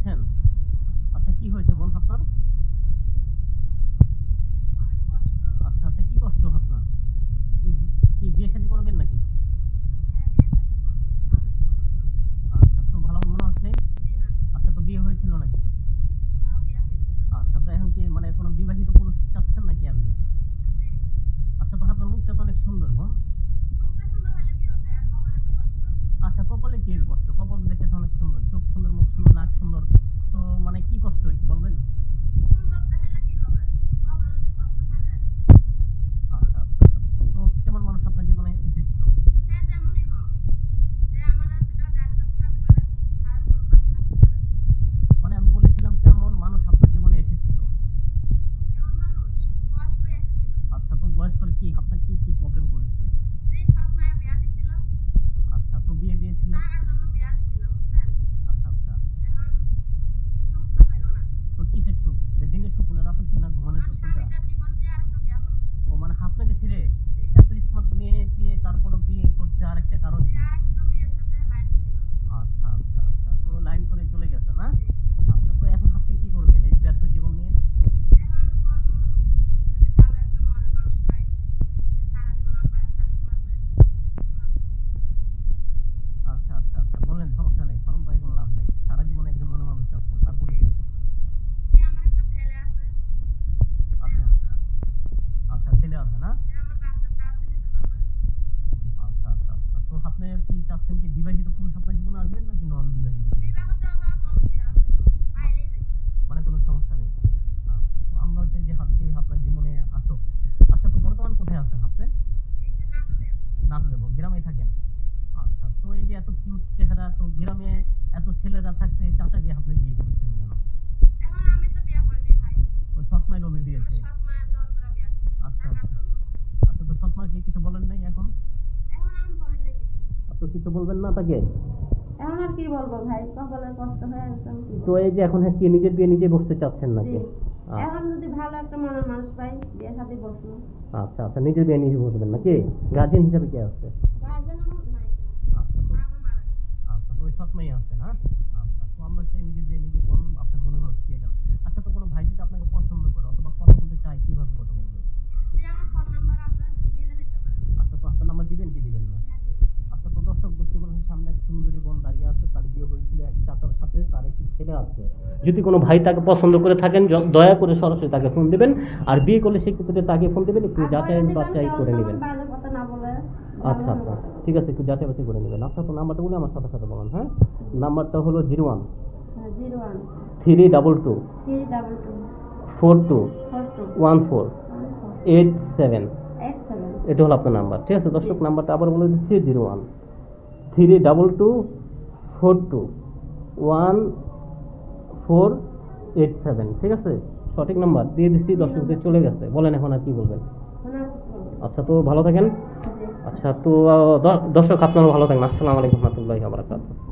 আছেন? আচ্ছা কি হয়েছে বোন আপনার? আচ্ছা আচ্ছা কি কষ্ট আপনার? কি- বিয়ে করবেন নাকি? আচ্ছা তো ভালো মানুষ নেই? আচ্ছা তো বিয়ে হয়েছিল নাকি? আচ্ছা তো এখন কি মানে কোনো বিবাহিত পুরুষ চাচ্ছেন নাকি আপনি? আচ্ছা তো আপনার মুখটা তো অনেক সুন্দর, বোন। আচ্ছা কপালে কি কষ্ট? কপাল দেখেছে অনেক সুন্দর, চোখ সুন্দর, মুখ সুন্দর নাক সুন্দর তো মানে কি কষ্ট একটু বলবেন আচ্ছা আচ্ছা আচ্ছা। তো কেমন মানুষ আপনার জীবনে এসেছিল মানে আমি বলেছিলাম কেমন মানুষ আপনার জীবনে এসেছিল আচ্ছা তো বয়স করে কি আপনার কি কি প্রবলেম করেছে? আচ্ছা তো বিয়ে দিয়েছিলেন আচ্ছা আচ্ছা তো কিসের সুখ যে দিনের সুখ না রাতের সুখ না ঘুমানোর সুখ কোনটা ও মানে আপনাকে ছেড়ে এত স্মার্ট মেয়ে দিয়ে তারপরে বিয়ে করছে আরেকটা কারণ কি? আচ্ছা আচ্ছা আচ্ছা তো লাইন করে চলে গেছে না আচ্ছা তো এখন আপনি কি করবেন এই ব্যর্থ জীবন নিয়ে আচ্ছা আচ্ছা আচ্ছা বলেন সমস্যা নেই শরম পাই কোনো লাভ নেই সারা জীবনে একজন মনে মানুষ চাচ্ছেন তারপরে কি? আচ্ছা আচ্ছা ছেলে আছে না আচ্ছা আচ্ছা আচ্ছা তো আপনি চাচ্ছেন কি বিবাহিত পুরুষ আপনার জীবনে আসবেন নাকি নন বিবাহিত মানে কোনো সমস্যা নেই। আচ্ছা আমরা হচ্ছে যে হাত কেউ আপনার জীবনে আসো। আচ্ছা তো বর্তমান কোথায় আছেন আপনি? নাটোরে গ্রামে থাকেন? আচ্ছা তো এই যে এত কিউট চেহারা তো গ্রামে এত ছেলেরা থাকতে চাচাকে আপনি বিয়ে করেছেন কেন? ওই সৎমাই রবি দিয়েছে আচ্ছা আচ্ছা আচ্ছা তো সৎমা কি কিছু বলেন নাই এখন? তো কিছু বলবেন না তাকে? এখন আর কি বলব ভাই কপালে কষ্ট হয়ে গেছে তো এই যে এখন হ্যাঁ কি বিয়ে নিজে বসতে চাচ্ছেন নাকি। এখন যদি ভালো একটা মনের মানুষ পাই বিয়ে সাথে বসবো। আচ্ছা আচ্ছা নিজের বিয়ে নিজে বসবেন নাকি? গার্জেন হিসাবে কে আছে? গার্জেন নাই। আচ্ছা তো আচ্ছা তো ওই সৎমাই আছে না? আচ্ছা তো আমরা চাই বিয়ে নিজে কোন আপনার মনে মানুষ পেয়ে গেল আচ্ছা তো কোনো ভাই যদি আপনাকে পছন্দ করে অথবা কথা বলতে চায় কীভাবে কথা বলবে আচ্ছা তো আপনার নাম্বার দিবেন কি দিবেন না আচ্ছা তো দর্শক দেখতে পাচ্ছেন সামনে এক সুন্দরী বোন দাঁড়িয়ে আছে তার বিয়ে হয়েছিল এক চাচার সাথে তার একটি ছেলে আছে। যদি কোনো ভাই তাকে পছন্দ করে থাকেন দয়া করে সরাসরি তাকে ফোন দেবেন। আর বিয়ে করলে সেক্ষেত্রে তাকে ফোন দিবেন একটু যাচাই বাছাই করে নেবেন। আচ্ছা আচ্ছা ঠিক আছে একটু যাচাই বাছাই করে নেবেন। আচ্ছা তো নাম্বারটা বলে আমার সাথে সাথে বলেন হ্যাঁ? নাম্বারটা হলো zero one. Zero one. Three double two. Four two. One four. Eight seven. এটা হলো আপনার নাম্বার ঠিক আছে? দর্শক নাম্বারটা আবার বলে দিচ্ছি zero one. Three double two four two one four eight seven ঠিক আছে? সঠিক নাম্বার দিয়ে দিচ্ছি, দর্শকদের চলে গেছে। বলেন এখন আর কি বলবেন? আচ্ছা তো ভালো থাকেন। আচ্ছা তো দর্শক আপনারা ভালো থাকেন আসসালামু আলাইকুম রহমতুল্লাহ আবরাকাতুহ